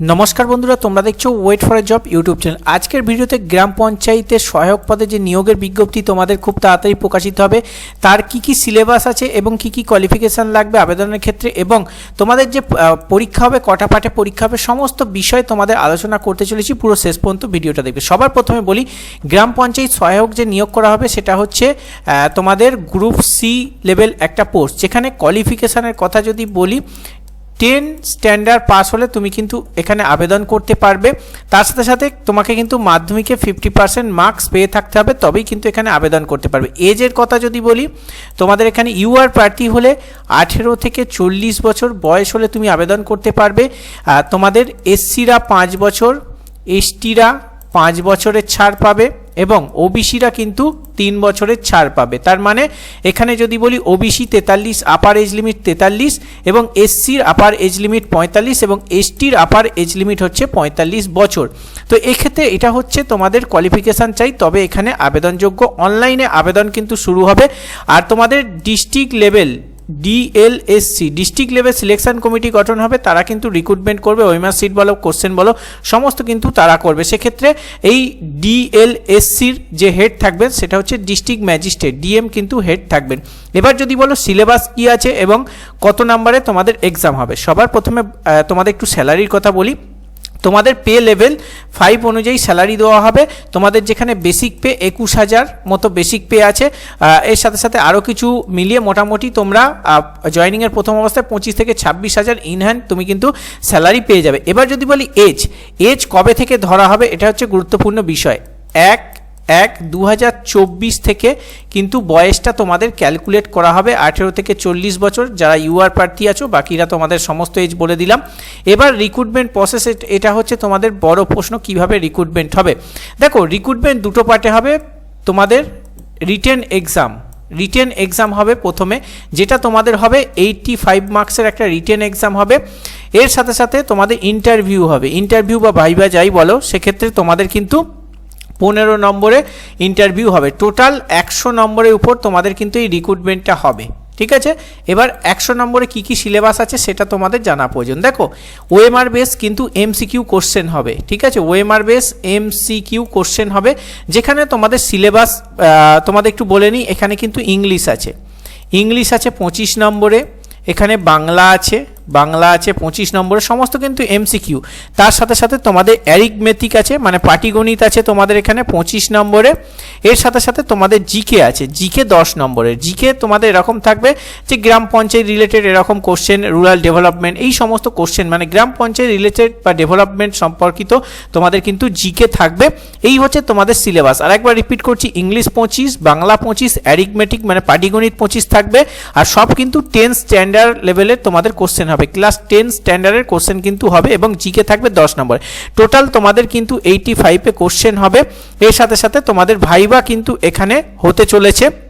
নমস্কার বন্ধুরা, তোমরা দেখছ wait for a job YouTube channel আজকের ভিডিওতে গ্রাম পঞ্চায়েতের সহায়ক পদে যে নিয়োগের বিজ্ঞপ্তি তোমাদের খুব তাড়াতাড়ি প্রকাশিত হবে, তার কি কি সিলেবাস আছে এবং কি কি কোয়ালিফিকেশান লাগবে আবেদনের ক্ষেত্রে এবং তোমাদের যে পরীক্ষা হবে, কটা পাঠে পরীক্ষা হবে, সমস্ত বিষয় তোমাদের আলোচনা করতে চলেছি পুরো শেষ পর্যন্ত ভিডিওটা দেখবে। সবার প্রথমে বলি, গ্রাম পঞ্চায়েত সহায়ক যে নিয়োগ করা হবে সেটা হচ্ছে তোমাদের গ্রুপ সি লেভেল একটা পোস্ট যেখানে কোয়ালিফিকেশানের কথা যদি বলি টেন স্ট্যান্ডার্ড পাস হলে তুমি কিন্তু এখানে আবেদন করতে পারবে। তার সাথে সাথে তোমাকে কিন্তু মাধ্যমিকে ফিফটি পার্সেন্ট মার্কস পেয়ে থাকতে হবে, তবেই কিন্তু এখানে আবেদন করতে পারবে। এজের কথা যদি বলি, তোমাদের এখানে ইউআর প্রার্থী হলে আঠেরো থেকে চল্লিশ বছর বয়স হলে তুমি আবেদন করতে পারবে। তোমাদের এসসিরা পাঁচ বছর এসটিরা পাঁচ বছরের ছাড় পাবে। এবং ওবিসিরা কিন্তু তিন বছরের ছাড় পাবে। তার মানে এখানে যদি বলি ওবিসি তেতাল্লিশ, আপার এজ লিমিট তেতাল্লিশ এবং এসসির আপার এজ লিমিট পঁয়তাল্লিশ এবং এসটির আপার এজ লিমিট হচ্ছে পঁয়তাল্লিশ বছর। তো এক্ষেত্রে এটা হচ্ছে তোমাদের কোয়ালিফিকেশান চাই, তবে এখানে আবেদনযোগ্য। অনলাইনে আবেদন কিন্তু শুরু হবে। আর তোমাদের district level DLSC district level selection committee গঠন হবে, তারা কিন্তু রিক্রুটমেন্ট করবে ওয়েমার সিট বলো কোশ্চেন বলো, সমস্ত কিন্তু তারা করবে। সেক্ষেত্রে এই ডিএলএসসির যে হেড থাকবেন, সেটা হচ্ছে ডিস্ট্রিক্ট ম্যাজিস্ট্রেট ডিএম কিন্তু হেড থাকবেন। এবার যদি বলো সিলেবাস কী আছে এবং কত নাম্বারে তোমাদের এক্সাম হবে, সবার প্রথমে তোমাদের একটু স্যালারির কথা বলি। তোমাদের পে লেভেল ফাইভ অনুযায়ী স্যালারি দেওয়া হবে। তোমাদের যেখানে বেসিক পে একুশ হাজার মতো বেসিক পে আছে এর সাথে সাথে আরও কিছু মিলিয়ে মোটামুটি তোমরা জয়নিংয়ের প্রথম অবস্থায় পঁচিশ থেকে ছাব্বিশ হাজার ইনহ্যান্ড তুমি কিন্তু স্যালারি পেয়ে যাবে। এবার যদি বলি এজ এজ কবে থেকে ধরা হবে, এটা হচ্ছে গুরুত্বপূর্ণ বিষয়। এক এক দু থেকে কিন্তু বয়সটা তোমাদের ক্যালকুলেট করা হবে আঠেরো থেকে চল্লিশ বছর। যারা ইউআর প্রার্থী আছো, বাকিরা তোমাদের সমস্ত এজ বলে দিলাম। এবার রিক্রুটমেন্ট প্রসেস এটা হচ্ছে তোমাদের বড় প্রশ্ন, কীভাবে রিক্রুটমেন্ট হবে? দেখো রিক্রুটমেন্ট দুটো পার্টে হবে। তোমাদের রিটেন এক্সাম রিটেন এক্সাম হবে প্রথমে, যেটা তোমাদের হবে এইটটি ফাইভ মার্কসের একটা রিটেন এক্সাম হবে। এর সাথে সাথে তোমাদের ইন্টারভিউ হবে। ইন্টারভিউ বা ভাইবা যাই বলো, সেক্ষেত্রে তোমাদের কিন্তু পনেরো নম্বরে ইন্টারভিউ হবে। টোটাল একশো নম্বরের উপর তোমাদের কিন্তু এই রিক্রুটমেন্টটা হবে। ঠিক আছে? এবার একশো নম্বরে কী কী সিলেবাস আছে সেটা তোমাদের জানা প্রয়োজন। দেখো ওএমআর বেস কিন্তু এমসিকিউ কোশ্চেন হবে। ঠিক আছে? ওএমআর বেস এমসিকিউ কোশ্চেন হবে, যেখানে তোমাদের সিলেবাস তোমাদের একটু বলে নিই, এখানে কিন্তু ইংলিশ আছে। ইংলিশ আছে পঁচিশ নম্বরে, এখানে বাংলা আছে বাংলা আছে পঁচিশ নম্বরে, সমস্ত কিন্তু এমসিকিউ তার সাথে সাথে তোমাদের অ্যারিকমেথিক আছে মানে পাটিগণিত আছে তোমাদের এখানে পঁচিশ নম্বরে। এর সাথে সাথে তোমাদের জিকে আছে জিকে দশ নম্বরের জিকে তোমাদের এরকম থাকবে যে গ্রাম পঞ্চায়েত রিলেটেড এরকম কোশ্চেন রুরাল ডেভেলপমেন্ট এই সমস্ত কোশ্চেন মানে গ্রাম পঞ্চায়েত রিলেটেড বা ডেভেলপমেন্ট সম্পর্কিত তোমাদের কিন্তু জিকে থাকবে। এই হচ্ছে তোমাদের সিলেবাস আর একবার রিপিট করছি ইংলিশ পঁচিশ, বাংলা পঁচিশ অ্যারিকমেটিক মানে পাটিগণিত পঁচিশ থাকবে। আর সব কিন্তু টেন স্ট্যান্ডার্ড লেভেলের তোমাদের কোশ্চেন হবে। ক্লাস টেন স্ট্যান্ডার্ডের কোশ্চেন কিন্তু হবে এবং জিকে থাকবে দশ নম্বরে। টোটাল তোমাদের কিন্তু এইটি ফাইভে কোশ্চেন হবে। এর সাথে সাথে তোমাদের ভাইবা কিন্তু এখানে হতে চলেছে।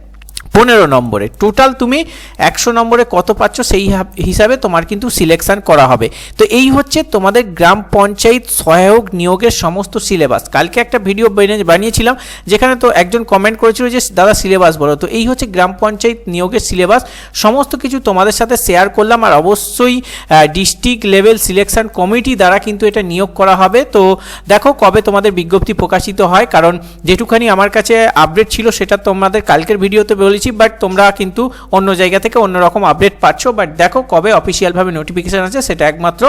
পনেরো নম্বরে। টোটাল তুমি একশো নম্বরে কত পাচ্ছ সেই হিসাবে তোমার কিন্তু সিলেকশান করা হবে। তো এই হচ্ছে তোমাদের গ্রাম পঞ্চায়েত সহায়ক নিয়োগের সমস্ত সিলেবাস কালকে একটা ভিডিও বানিয়ে- বানিয়েছিলাম, যেখানে তো একজন কমেন্ট করেছিল যে, দাদা সিলেবাস বলো। তো এই হচ্ছে গ্রাম পঞ্চায়েত নিয়োগের সিলেবাস সমস্ত কিছু তোমাদের সাথে শেয়ার করলাম আর অবশ্যই ডিস্ট্রিক্ট লেভেল সিলেকশন কমিটি দ্বারা কিন্তু এটা নিয়োগ করা হবে। তো দেখো কবে তোমাদের বিজ্ঞপ্তি প্রকাশিত হয়, কারণ যেটুখানি আমার কাছে আপডেট ছিল সেটা তোমাদের কালকের ভিডিওতে বলেছি। বাট তোমরা কিন্তু অন্য জায়গা থেকে অন্য রকম আপডেট পাচ্ছ। বাট দেখো কবে অফিসিয়ালভাবে নোটিফিকেশান আছে সেটা একমাত্র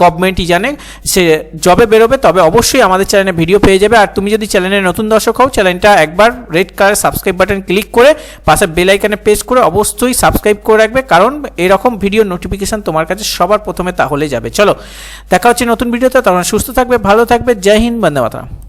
গভর্নমেন্টই জানে। সে জবে বেরোবে, তবে অবশ্যই আমাদের চ্যানেলে ভিডিও পেয়ে যাবে। আর তুমি যদি চ্যানেলের নতুন দর্শক হও চ্যানেলটা একবার red colour subscribe button click করে, পাশে বেল আইকনে প্রেস করে অবশ্যই সাবস্ক্রাইব করে রাখবে। কারণ এরকম ভিডিও নোটিফিকেশান তোমার কাছে সবার প্রথমে তাহলে যাবে। চলো, দেখা হচ্ছে নতুন ভিডিওতে তখন সুস্থ থাকবে, ভালো থাকবে। জয় হিন্দ, বন্দে মাতরম।